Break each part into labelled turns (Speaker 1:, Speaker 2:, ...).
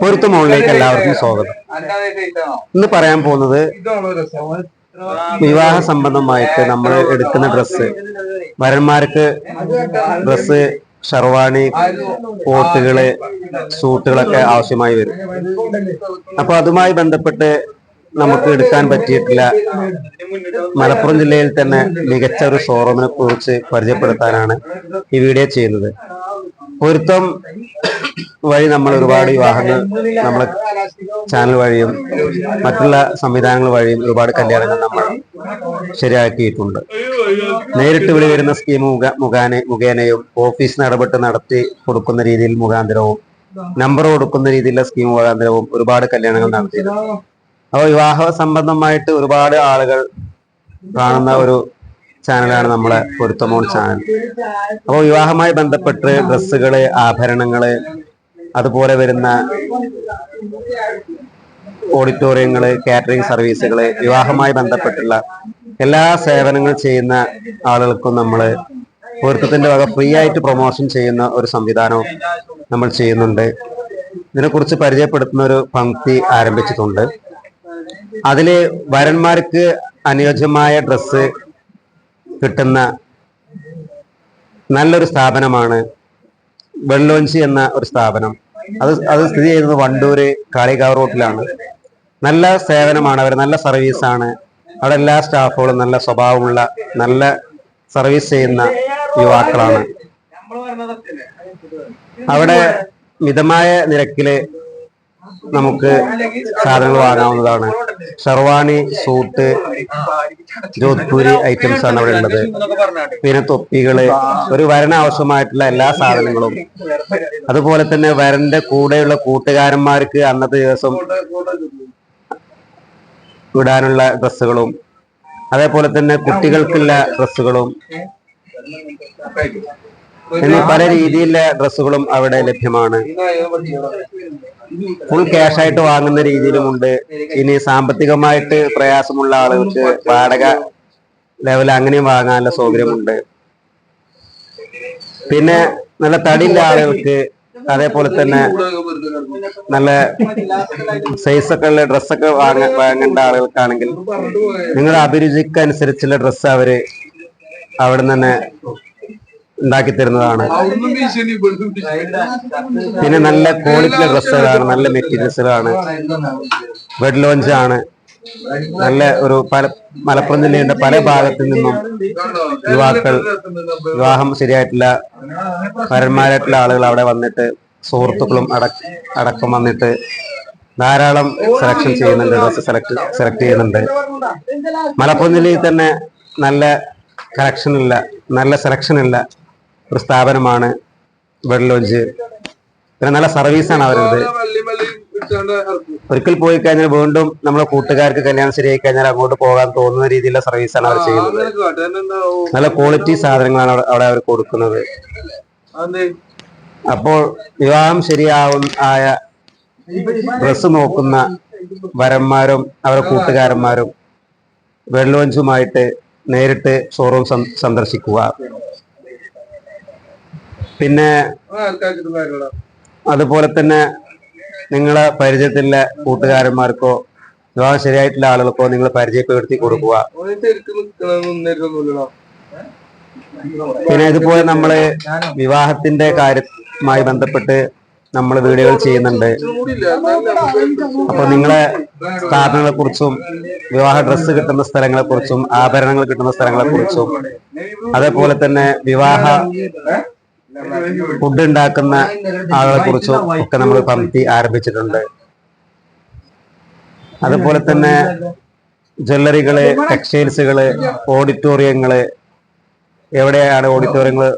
Speaker 1: പൊരുത്ത എല്ലാവർക്കും സ്വാഗതം. ഇന്ന് പറയാൻ പോകുന്നത് വിവാഹ സംബന്ധമായിട്ട് നമ്മൾ എടുക്കുന്ന ഡ്രസ്സ്. വരന്മാർക്ക് ഡ്രസ്സ് ഷർവാണി കോട്ടുകൾ സൂട്ടുകളൊക്കെ ആവശ്യമായി വരും. അപ്പൊ അതുമായി ബന്ധപ്പെട്ട് നമുക്ക് എടുക്കാൻ പറ്റിയിട്ടില്ല. മലപ്പുറം ജില്ലയിൽ തന്നെ മികച്ച ഒരു ഷോറൂമിനെ കുറിച്ച് പരിചയപ്പെടുത്താനാണ് ഈ വീഡിയോ ചെയ്യുന്നത്. പൊരുത്തം വഴി നമ്മൾ ഒരുപാട് വിവാഹങ്ങൾ നമ്മളെ ചാനൽ വഴിയും മറ്റുള്ള സംവിധാനങ്ങൾ വഴിയും ഒരുപാട് കല്യാണങ്ങൾ നമ്മൾ ശരിയാക്കിയിട്ടുണ്ട്. നേരിട്ട് വിളി വരുന്ന സ്കീം മുഖ മുഖാന മുഖേനയും ഓഫീസിന് ഇടപെട്ട് നടത്തി കൊടുക്കുന്ന രീതിയിൽ മുഖാന്തരവും നമ്പർ കൊടുക്കുന്ന രീതിയിലുള്ള സ്കീം മുഖാന്തരവും ഒരുപാട് കല്യാണങ്ങൾ നടത്തിയിട്ടുണ്ട്. അപ്പോൾ വിവാഹ സംബന്ധമായിട്ട് ഒരുപാട് ആളുകൾ കാണുന്ന ഒരു ചാനലാണ് നമ്മളെ പൊരുത്തമോൾ ചാനൽ. അപ്പോൾ വിവാഹമായി ബന്ധപ്പെട്ട് ഡ്രസ്സുകൾ ആഭരണങ്ങൾ അതുപോലെ വരുന്ന ഓഡിറ്റോറിയങ്ങൾ കാറ്ററിംഗ് സർവീസുകൾ വിവാഹമായി ബന്ധപ്പെട്ടുള്ള എല്ലാ സേവനങ്ങൾ ചെയ്യുന്ന ആളുകൾക്കും നമ്മൾ പൊരുത്തത്തിന്റെ വക ഫ്രീ ആയിട്ട് പ്രൊമോഷൻ ചെയ്യുന്ന ഒരു സംവിധാനവും നമ്മൾ ചെയ്യുന്നുണ്ട്. ഇതിനെക്കുറിച്ച് പരിചയപ്പെടുത്തുന്ന ഒരു പങ്ക്തി ആരംഭിച്ചിട്ടുണ്ട്. അതിൽ വരന്മാർക്ക് അനുയോജ്യമായ ഡ്രസ്സ് കിട്ടുന്ന നല്ലൊരു സ്ഥാപനമാണ് വെള്ളോഞ്ചി എന്ന ഒരു സ്ഥാപനം. അത് അത് സ്ഥിതി ചെയ്യുന്നത് വണ്ടൂര് കാളികാവ് റോട്ടിലാണ്. നല്ല സേവനമാണ് അവർ നല്ല സർവീസാണ്. അവിടെ എല്ലാ സ്റ്റാഫുകളും നല്ല സ്വഭാവമുള്ള നല്ല സർവീസ് ചെയ്യുന്ന യുവാക്കളാണ്. അവിടെ മിതമായ നിരക്കിൽ നമുക്ക് സാധനങ്ങൾ വാങ്ങാവുന്നതാണ്. ഷർവാണി സൂട്ട് ജോധ്പൂരി ഐറ്റംസ് ആണ് അവിടെ ഉള്ളത്. പിന്നെ തൊപ്പികൾ ഒരു വരന് ആവശ്യമായിട്ടുള്ള എല്ലാ സാധനങ്ങളും. അതുപോലെ തന്നെ വരന്റെ കൂടെയുള്ള കൂട്ടുകാരന്മാർക്ക് അന്നത്തെ ദിവസം ഇടാനുള്ള ഡ്രസ്സുകളും അതേപോലെ തന്നെ കുട്ടികൾക്കുള്ള ഡ്രസ്സുകളും എന്നീ പല രീതിയിലുള്ള ഡ്രസ്സുകളും അവിടെ ലഭ്യമാണ്. ഫുൾ ക്യാഷ് ആയിട്ട് വാങ്ങുന്ന രീതിയിലുമുണ്ട് ഇനി സാമ്പത്തികമായിട്ട് പ്രയാസമുള്ള ആളുകൾക്ക് വാടക ലെവൽ അങ്ങനെയും വാങ്ങാനുള്ള സൗകര്യമുണ്ട്. പിന്നെ നല്ല തടിയുള്ള ആളുകൾക്ക് അതേപോലെ തന്നെ നല്ല സൈസ് ഒക്കെ ഉള്ള ഡ്രസ്സൊക്കെ വാങ്ങ വാങ്ങേണ്ട ആളുകൾക്കാണെങ്കിൽ നിങ്ങളുടെ അഭിരുചിക്ക് അനുസരിച്ചുള്ള ഡ്രസ്സ് അവർ അവിടെ തന്നെ ഉണ്ടാക്കി തരുന്നതാണ്. പിന്നെ നല്ല ക്വാളിറ്റി ഡ്രസ്സുകളാണ് നല്ല മെറ്റീരിയൽസുകളാണ്. വെഡ് ലോഞ്ച് ആണ്. നല്ല ഒരു പല മലപ്പുറം ജില്ലയുടെ പല ഭാഗത്തു നിന്നും യുവാക്കൾ വിവാഹം ശരിയായിട്ടില്ല പരന്മാരായിട്ടുള്ള ആളുകൾ അവിടെ വന്നിട്ട് സുഹൃത്തുക്കളും അടക്ക അടക്കം വന്നിട്ട് ധാരാളം സെലക്ഷൻ ചെയ്യുന്നുണ്ട് ഡ്രസ്സ് സെലക്ട് സെലക്ട് ചെയ്യുന്നുണ്ട്. മലപ്പുറം ജില്ലയിൽ തന്നെ നല്ല കളക്ഷൻ ഇല്ല നല്ല സെലക്ഷൻ ഇല്ല. ഒരു സ്ഥാപനമാണ് ബെഡ് ലോഞ്ച്. പിന്നെ നല്ല സർവീസാണ് അവരത്. ഒരിക്കൽ പോയി കഴിഞ്ഞാൽ വീണ്ടും നമ്മളെ കൂട്ടുകാർക്ക് കല്യാണം ശരിയായി കഴിഞ്ഞാൽ അങ്ങോട്ട് പോകാൻ തോന്നുന്ന രീതിയിലുള്ള സർവീസാണ് അവർ ചെയ്യുന്നത്. നല്ല ക്വാളിറ്റി സാധനങ്ങളാണ് അവിടെ- അവർ കൊടുക്കുന്നത്. അപ്പോൾ വിവാഹം ശരിയാവും ആയ ഡ്രസ്സ് നോക്കുന്ന വരന്മാരും അവരുടെ കൂട്ടുകാരന്മാരും വെള്ളോഞ്ചുമായിട്ട് നേരിട്ട് ഷോറൂം സന്ദർശിക്കുക. പിന്നെ അതുപോലെ തന്നെ നിങ്ങളെ പരിചയത്തിലെ കൂട്ടുകാരന്മാർക്കോ വിവാഹം ശരിയായിട്ടുള്ള ആളുകൾക്കോ നിങ്ങൾ പരിചയപ്പെടുത്തി കൊടുക്കുക. പിന്നെ ഇതുപോലെ നമ്മൾ വിവാഹത്തിന്റെ കാര്യമായി ബന്ധപ്പെട്ട് നമ്മൾ വീഡിയോകൾ ചെയ്യുന്നുണ്ട്. അപ്പൊ നിങ്ങളെ സ്ഥാപനങ്ങളെ കുറിച്ചും വിവാഹ ഡ്രസ്സ് കിട്ടുന്ന സ്ഥലങ്ങളെ കുറിച്ചും ആഭരണങ്ങൾ കിട്ടുന്ന സ്ഥലങ്ങളെ കുറിച്ചും അതേപോലെ തന്നെ വിവാഹ ഫുഡ് ഉണ്ടാക്കുന്ന ആളുകളെ കുറിച്ചും ഒക്കെ നമ്മൾ പമ്പി ആരംഭിച്ചിട്ടുണ്ട്. അതുപോലെ തന്നെ ജ്വല്ലറികൾ ടെക്സ്റ്റൈൽസുകൾ ഓഡിറ്റോറിയങ്ങൾ എവിടെയാണ് ഓഡിറ്റോറിയങ്ങൾ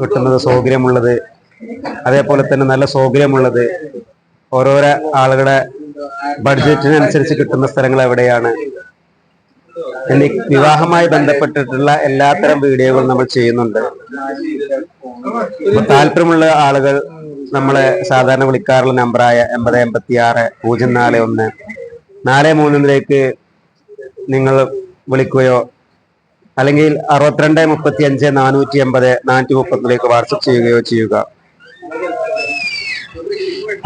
Speaker 1: കിട്ടുന്നത് സൗകര്യമുള്ളത്? അതേപോലെ തന്നെ നല്ല സൗകര്യമുള്ളത്. ഓരോരോ ആളുകളുടെ ബഡ്ജറ്റിനനുസരിച്ച് കിട്ടുന്ന സ്ഥലങ്ങൾ എവിടെയാണ് വിവാഹമായി ബന്ധപ്പെട്ടിട്ടുള്ള എല്ലാത്തരം വീഡിയോകളും നമ്മൾ ചെയ്യുന്നുണ്ട്. താല്പര്യമുള്ള ആളുകൾ നമ്മളെ സാധാരണ വിളിക്കാറുള്ള നമ്പറായ എൺപത് എൺപത്തി ആറ് പൂജ്യം നാല് ഒന്ന് നാല് മൂന്നിലേക്ക് നിങ്ങൾ വിളിക്കുകയോ അല്ലെങ്കിൽ അറുപത്തിരണ്ട് മുപ്പത്തി അഞ്ച് നാനൂറ്റി എൺപത് നാനൂറ്റി മുപ്പത്തിലേക്ക് വാട്സപ്പ് ചെയ്യുകയോ ചെയ്യുക.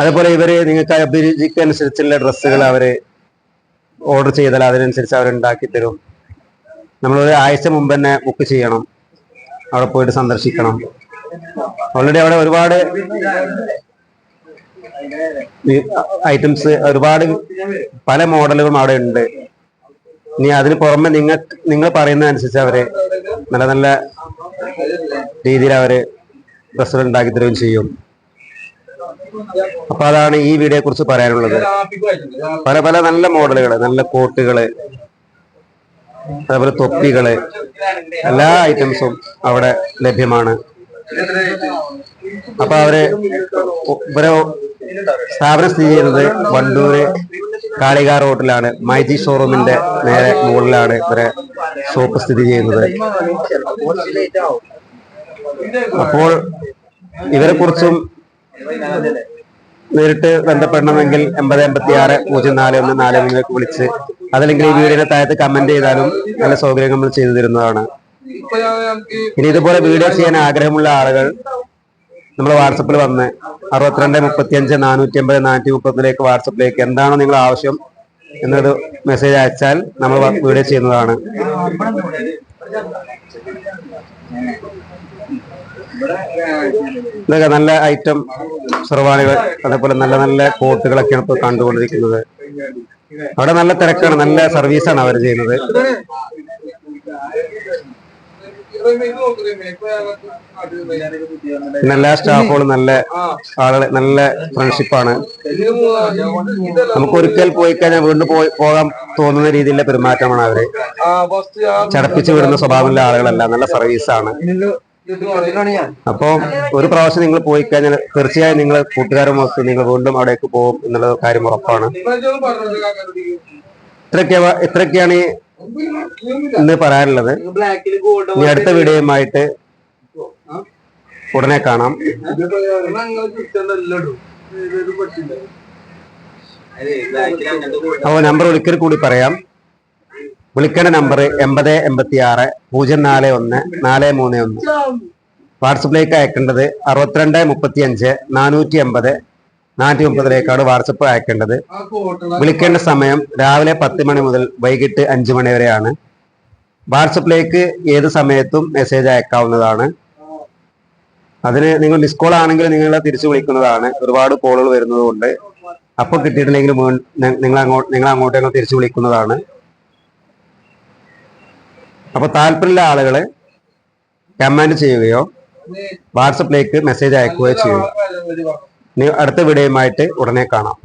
Speaker 1: അതുപോലെ ഇവർ നിങ്ങൾക്ക് അഭിരുചിക്കനുസരിച്ചുള്ള ഡ്രസ്സുകൾ അവർ ഓർഡർ ചെയ്താൽ അതിനനുസരിച്ച് അവർ ഉണ്ടാക്കി തരും. നമ്മൾ ഒരു ആഴ്ച മുമ്പ് തന്നെ ബുക്ക് ചെയ്യണം. അവിടെ പോയിട്ട് സന്ദർശിക്കണം. ഓൾറെഡി അവിടെ ഒരുപാട് ഐറ്റംസ് ഒരുപാട് പല മോഡലുകളും അവിടെ ഉണ്ട്. ഇനി അതിന് പുറമെ നിങ്ങൾ നിങ്ങൾ പറയുന്നതനുസരിച്ച് അവർ നല്ല നല്ല രീതിയിൽ അവർ ഡ്രസ്സുകൾ ഉണ്ടാക്കി തരുകയും ചെയ്യും. അപ്പൊ അതാണ് ഈ വീഡിയോയെ കുറിച്ച് പറയാനുള്ളത്. പല പല നല്ല മോഡലുകൾ നല്ല കോട്ടുകൾ അതേപോലെ തൊപ്പികൾ എല്ലാ ഐറ്റംസും അവിടെ ലഭ്യമാണ്. അപ്പൊ അവർ ഇവരെ സ്ഥാപനം സ്ഥിതി ചെയ്യുന്നത് വണ്ടൂര് കാളികാർ റോഡിലാണ്. മൈജി ഷോറൂമിന്റെ നേരെ മുകളിലാണ് ഇവരെ ഷോപ്പ് സ്ഥിതി ചെയ്യുന്നത്. അപ്പോൾ ഇവരെ കുറിച്ചും നേരിട്ട് ബന്ധപ്പെടണമെങ്കിൽ എൺപത് എൺപത്തി ആറ് പൂജ്യം നാല് ഒന്ന് നാല് ഒന്നിലേക്ക് വിളിച്ച് അതല്ലെങ്കിൽ ഈ വീഡിയോയുടെ താഴത്ത് കമന്റ് ചെയ്താലും നല്ല സൗകര്യം നമ്മൾ ചെയ്തു തരുന്നതാണ്. ഇനി ഇതുപോലെ വീഡിയോ ചെയ്യാൻ ആഗ്രഹമുള്ള ആളുകൾ നമ്മൾ വാട്സപ്പിൽ വന്ന് അറുപത്തിരണ്ട് മുപ്പത്തി അഞ്ച് നാനൂറ്റി അമ്പത് നാനൂറ്റി മുപ്പത്തിലേക്ക് വാട്സപ്പിലേക്ക് എന്താണോ നിങ്ങൾ ആവശ്യം എന്നൊരു മെസ്സേജ് അയച്ചാൽ നമ്മൾ വീഡിയോ ചെയ്യുന്നതാണ്. ഇതൊക്കെ നല്ല ഐറ്റം സർവാണികൾ അതേപോലെ നല്ല നല്ല കോട്ടുകളൊക്കെയാണ് ഇപ്പോൾ കണ്ടുകൊണ്ടിരിക്കുന്നത്. അവിടെ നല്ല തിരക്കാണ് നല്ല സർവീസാണ് അവർ ചെയ്യുന്നത്. നല്ല സ്റ്റാഫുകളും നല്ല ആളുകൾ നല്ല ഫ്രണ്ട്ഷിപ്പാണ് നമുക്ക് ഒരിക്കൽ പോയി കഴിഞ്ഞാൽ വീണ്ടും പോയി പോകാൻ തോന്നുന്ന രീതിയിലുള്ള പെരുമാറ്റമാണ് അവർ. ചടപ്പിച്ചു വിടുന്ന സ്വഭാവമുള്ള ആളുകളല്ല നല്ല സർവീസാണ് അപ്പോ ഒരു പ്രാവശ്യം നിങ്ങൾ പോയി കഴിഞ്ഞാൽ തീർച്ചയായും നിങ്ങൾ കൂട്ടുകാരുമൊത്ത് നിങ്ങൾ വീണ്ടും അവിടേക്ക് പോകും എന്നുള്ള കാര്യം ഉറപ്പാണ്. ഇത്രയൊക്കെ ഇത്രയൊക്കെയാണ് ഇന്ന് പറയാനുള്ളത്. ഇനി അടുത്ത വീഡിയോയുമായിട്ട് ഉടനെ കാണാം. അപ്പോൾ നമ്പർ ഒരിക്കൽ കൂടി പറയാം. വിളിക്കേണ്ട നമ്പർ എൺപത് എൺപത്തി ആറ് പൂജ്യം നാല് ഒന്ന് നാല് മൂന്ന് ഒന്ന്. വാട്സപ്പിലേക്ക് അയക്കേണ്ടത് അറുപത്തിരണ്ട് മുപ്പത്തി അഞ്ച് നാനൂറ്റി എൺപത് നാനൂറ്റി മുപ്പതിലേക്കാണ് വാട്സപ്പ് അയക്കേണ്ടത്. വിളിക്കേണ്ട സമയം രാവിലെ പത്ത് മണി മുതൽ വൈകിട്ട് അഞ്ച് മണി വരെയാണ്. വാട്സപ്പിലേക്ക് ഏത് സമയത്തും മെസ്സേജ് അയക്കാവുന്നതാണ്. അതിന് നിങ്ങൾ മിസ് കോൾ ആണെങ്കിൽ നിങ്ങളെ തിരിച്ചു വിളിക്കുന്നതാണ്. ഒരുപാട് കോളുകൾ വരുന്നത് കൊണ്ട്. അപ്പോൾ കിട്ടിയിട്ടില്ലെങ്കിൽ നിങ്ങൾ അങ്ങോട്ട് നിങ്ങൾ അങ്ങോട്ടേക്ക് തിരിച്ചു വിളിക്കുന്നതാണ്. അപ്പൊ താല്പര്യമുള്ള ആളുകളെ കമാൻഡ് ചെയ്യുകയോ വാട്സപ്പിലേക്ക് മെസ്സേജ് അയക്കുകയോ ചെയ്യുക ഇനി അടുത്ത വീഡിയോയുമായിട്ട് ഉടനെ കാണാം.